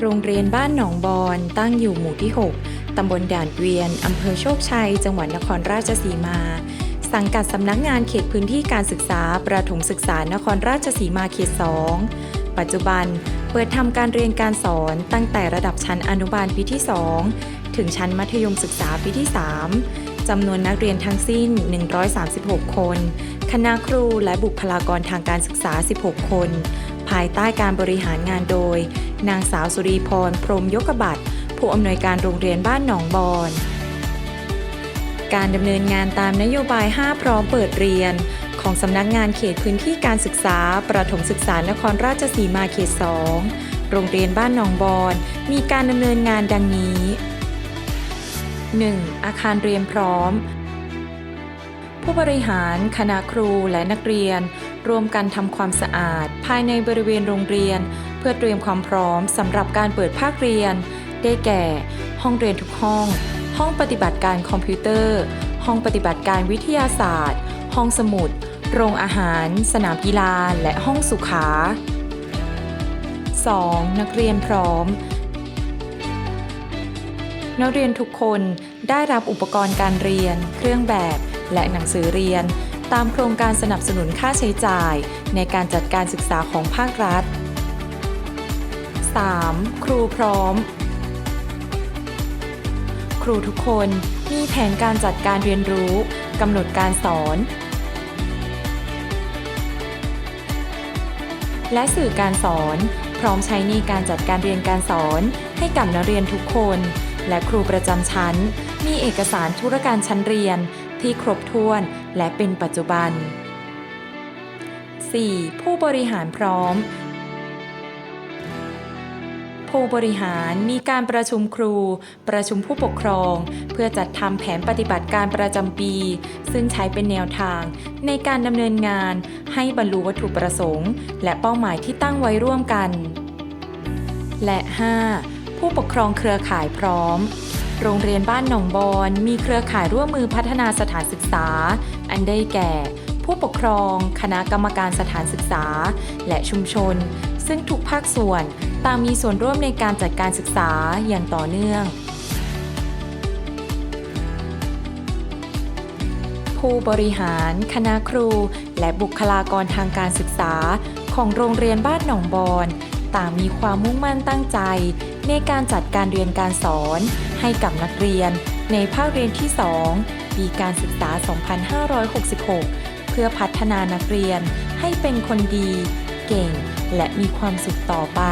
โรงเรียนบ้านหนองบอนตั้งอยู่หมู่ที่ 6 ตำบลด่านเกวียน อำเภอโชคชัย จังหวัดนครราชสีมา สังกัดสำนักงานเขตพื้นที่การศึกษา ประถมศึกษานครราชสีมาเขต 2 ปัจจุบัน เปิดทำการเรียนการสอนตั้งแต่ระดับชั้นอนุบาลปีที่ 2 ถึงชั้นมัธยมศึกษาปีที่ 3จำนวนนักเรียนทั้งสิ้น 136 คน คณะครูและบุคลากรทางการศึกษา 16 คน ภายใต้การบริหารงานโดย นางสาวสุรีพร พรหมยกบัตรผู้อำนวยการโรงเรียนบ้านหนองบอนการดำเนินงานตามนโยบาย 5 พร้อมเปิดเรียน ของสำนักงานเขตพื้นที่การศึกษา ประถมศึกษานครราชสีมาเขต 2 โรงเรียนบ้านหนองบอน มีการดำเนินงานดังนี้ 1. อาคารเรียนพร้อม ผู้บริหาร คณะครูและนักเรียน ร่วมกันทำความสะอาด ภายในบริเวณโรงเรียน เพื่อเตรียมความพร้อมสำหรับการเปิดภาคเรียน ได้แก่ ห้องเรียนทุกห้อง ห้องปฏิบัติการคอมพิวเตอร์ ห้องปฏิบัติการวิทยาศาสตร์ ห้องสมุด โรงอาหาร สนามกีฬา และห้องสุขา 2. นักเรียนพร้อม นักเรียนทุกคนได้รับอุปกรณ์การเรียน เครื่องแบบ และหนังสือเรียน ตามโครงการสนับสนุนค่าใช้จ่าย ในการจัดการศึกษาของภาครัฐ 3. ครูพร้อม ครูทุกคนมีแผนการจัดการเรียนรู้กำหนดการสอน และสื่อการสอน พร้อมใช้ในการจัดการเรียนการสอนให้กับนักเรียนทุกคน และครูประจำชั้น มีเอกสารธุรการชั้นเรียน ที่ครบถ้วนและเป็นปัจจุบัน 4. ผู้บริหารพร้อม ผู้บริหารมีการประชุมครู ประชุมผู้ปกครอง เพื่อจัดทำแผนปฏิบัติการประจำปี ซึ่งใช้เป็นแนวทาง ในการดำเนินงาน ให้บรรลุวัตถุประสงค์ และเป้าหมายที่ตั้งไว้ร่วมกัน และ 5. ผู้ปกครองเครือข่ายพร้อม โรงเรียนบ้านหนองบอนมีเครือข่ายร่วมมือพัฒนาสถานศึกษา อันได้แก่ ผู้ปกครอง คณะกรรมการสถานศึกษา และชุมชน ซึ่งทุกภาคส่วนต่างมีส่วนร่วมในการจัดการศึกษาอย่างต่อเนื่อง ผู้บริหาร คณะครู และบุคลากรทางการศึกษา ของโรงเรียนบ้านหนองบอนต่างมีความมุ่งมั่นตั้งใจ ในการจัดการเรียนการสอน ให้กับนักเรียน ในภาคเรียนที่ 2 ปีการศึกษา 2566 เพื่อพัฒนานักเรียนให้เป็นคนดี เก่ง และมีความสุขต่อไป